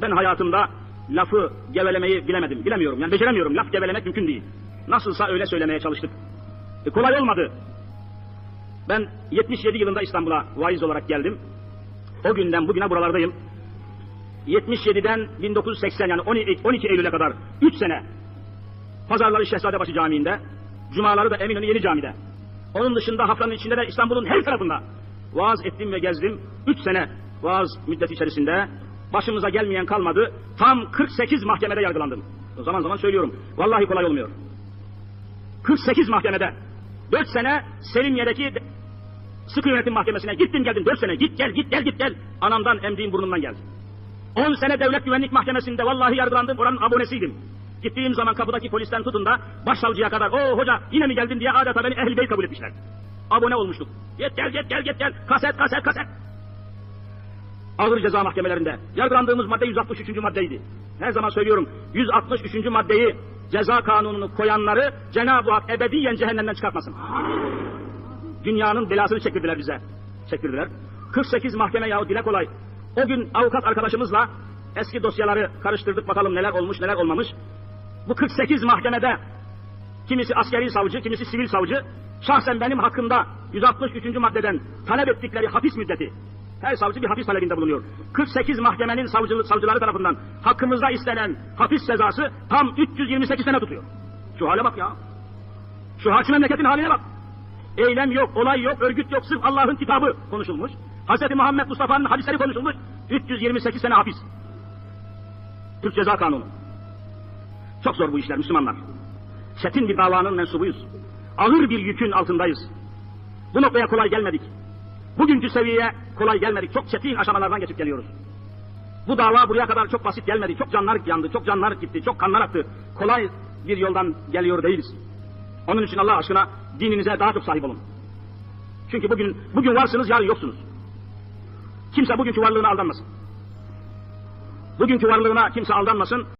Ben hayatımda lafı gevelemeyi bilemedim, bilemiyorum. Yani beceremiyorum. Laf gevelemek mümkün değil. Nasılsa öyle söylemeye çalıştık. E, kolay olmadı. Ben 77 yılında İstanbul'a vaiz olarak geldim. O günden bugüne buralardayım. 77'den 1980 yani 12, 12 Eylül'e kadar 3 sene Pazarları Şehzadebaşı Camii'nde, Cumaları da Eminönü Yeni Cami'de. Onun dışında haftanın içinde de İstanbul'un her tarafında vaaz ettim ve gezdim. 3 sene vaaz müddeti içerisinde başımıza gelmeyen kalmadı. Tam 48 mahkemede yargılandım. O zaman zaman söylüyorum. Vallahi kolay olmuyor. 48 mahkemede. 4 sene Selimiye'deki sıkı yönetim mahkemesine gittim geldim 4 sene. Git gel git gel git gel. Anamdan emdiğim burnumdan geldi. 10 sene devlet güvenlik mahkemesinde vallahi yargılandım. Oranın abonesiydim. Gittiğim zaman kapıdaki polisten tutun da başsavcıya kadar o hoca yine mi geldin diye adeta beni ehl kabul etmişler. Abone olmuştuk. Git gel git gel git gel. Kaset kaset kaset. Ağır ceza mahkemelerinde. Yargılandığımız madde 163. maddeydi. Her zaman söylüyorum 163. maddeyi ceza kanununu koyanları Cenab-ı Hak ebediyen cehennemden çıkartmasın. Dünyanın belasını çektirdiler bize. Çektirdiler. 48 mahkeme yahu dile kolay. O gün avukat arkadaşımızla eski dosyaları karıştırdık bakalım neler olmuş neler olmamış. Bu 48 mahkemede kimisi askeri savcı, kimisi sivil savcı şahsen benim hakkımda 163. maddeden talep ettikleri hapis müddeti her savcı bir hapis talebinde bulunuyor. 48 mahkemenin savcı, savcıları tarafından hakkımızda istenen hapis cezası tam 328 sene tutuyor. Şu hale bak ya. Şu hakim memleketin haline bak. Eylem yok, olay yok, örgüt yok, sırf Allah'ın kitabı konuşulmuş. Hz. Muhammed Mustafa'nın hadisleri konuşulmuş. 328 sene hapis. Türk Ceza Kanunu. Çok zor bu işler Müslümanlar. Çetin bir davanın mensubuyuz. Ağır bir yükün altındayız. Bu noktaya kolay gelmedik. Bugünkü seviyeye kolay gelmedik. Çok çetin aşamalardan geçip geliyoruz. Bu dava buraya kadar çok basit gelmedi. Çok canlar yandı, çok canlar gitti, çok kanlar aktı. Kolay bir yoldan geliyor değiliz. Onun için Allah aşkına dininize daha çok sahip olun. Çünkü bugün bugün varsınız, yarın yoksunuz. Kimse bugünkü varlığına aldanmasın. Bugünkü varlığına kimse aldanmasın.